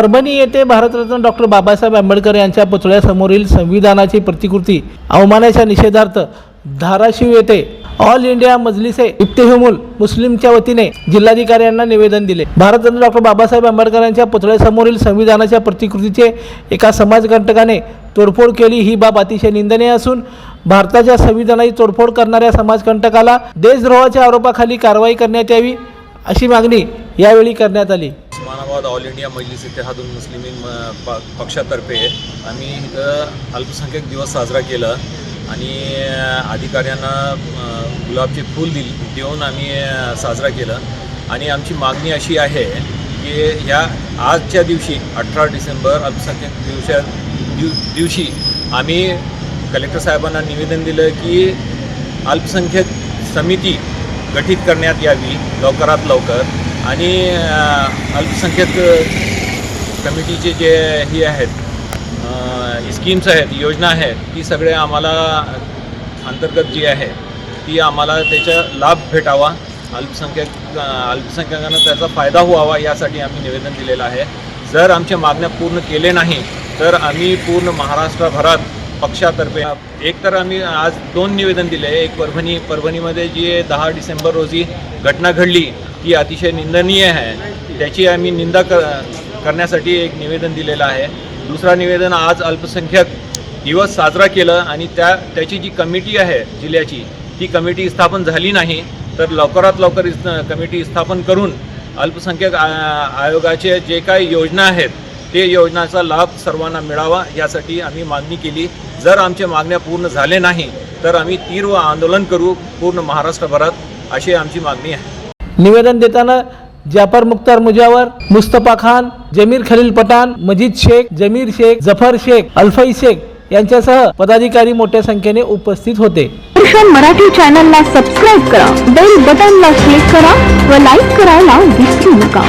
परभणी येथे भारतरत्न डॉक्टर बाबासाहेब आंबेडकर यांच्या पुतळ्यासमोरील संविधानाची प्रतिकृती अवमानाच्या निषेधार्थ धाराशिव येथे ऑल इंडिया मजलिसे इफ्तेहमुल मुस्लिमच्या वतीने जिल्हाधिकाऱ्यांना निवेदन दिले. भारतरत्न डॉक्टर बाबासाहेब आंबेडकर यांच्या पुतळ्यासमोरील संविधानाच्या प्रतिकृतीचे एका समाजकंटकाने तोडफोड केली. ही बाब अतिशय निंदनीय असून भारताच्या संविधानाची तोडफोड करणाऱ्या समाजकंटकाला देशद्रोहाच्या आरोपाखाली कारवाई करण्यात यावी अशी मागणी यावेळी करण्यात आली. उस्मानाबाद ऑल इंडिया मजलिस इतिहादुल मुस्लिमीन म प पक्षातर्फे आम्ही इथं अल्पसंख्याक दिवस साजरा केला आणि अधिकाऱ्यांना गुलाबचे फूल दिल देऊन आम्ही साजरा केला. आणि आमची मागणी अशी आहे की ह्या आजच्या दिवशी अठरा डिसेंबर अल्पसंख्याक दिवसा दिव दिवशी आम्ही कलेक्टर साहेबांना निवेदन दिलं की अल्पसंख्याक समिती गठीत करण्यात यावी लवकरात लवकर. आणि अल्पसंख्यक अल्पसंख्याक कमिटीचे जे हे आहेत स्कीम्स आहेत योजना आहेत ती सगळे आम्हाला अंतर्गत जी आहे ती आम्हाला त्याचा लाभ भेटावा. अल्पसंख्याक अल्पसंख्यकांना अल्पसंख्याकांना त्याचा फायदा व्हावा यासाठी आम्ही निवेदन दिलेलं आहे. जर आमच्या मागण्या पूर्ण केले नाही तर आम्ही पूर्ण महाराष्ट्रभरात पक्षातर्फे. एक तर आम्ही आज दोन निवेदन दिले एक परभणी परभणीमध्ये जी दहा डिसेंबर रोजी घटना घडली ती अतिशय निंदनीय आहे. त्याची आम्ही निंदा कर करण्यासाठी एक निवेदन दिलेलं आहे. दुसरा निवेदन आज अल्पसंख्याक दिवस साजरा केलं आणि त्या त्याची जी कमिटी आहे जिल्ह्याची ती कमिटी स्थापन झाली नाही. तर लवकरात लवकर इस- कमिटी स्थापन करून अल्पसंख्याक आ- आयोगाचे जे काही योजना आहेत ते योजनाचा लाभ सर्वांना मिळावा यासाठी आम्ही मागणी केली. जर आमच्या मागण्या पूर्ण झाले नाही तर आम्ही तीव्र आंदोलन करू पूर्ण महाराष्ट्रभरात अशी आमची मागणी आहे. निवेदन देताना जाफर मुख्तार मुजावर मुस्तफा खान जमीर खलील पठाण मजीद शेख जमीर शेख जफर शेख अल्फई शेख यांच्यासह पदाधिकारी मोठ्या संख्येने उपस्थित होते. मराठी चॅनलला सबस्क्राईब करा बेल बटनला क्लिक करा व लाईक करायला विसरू नका.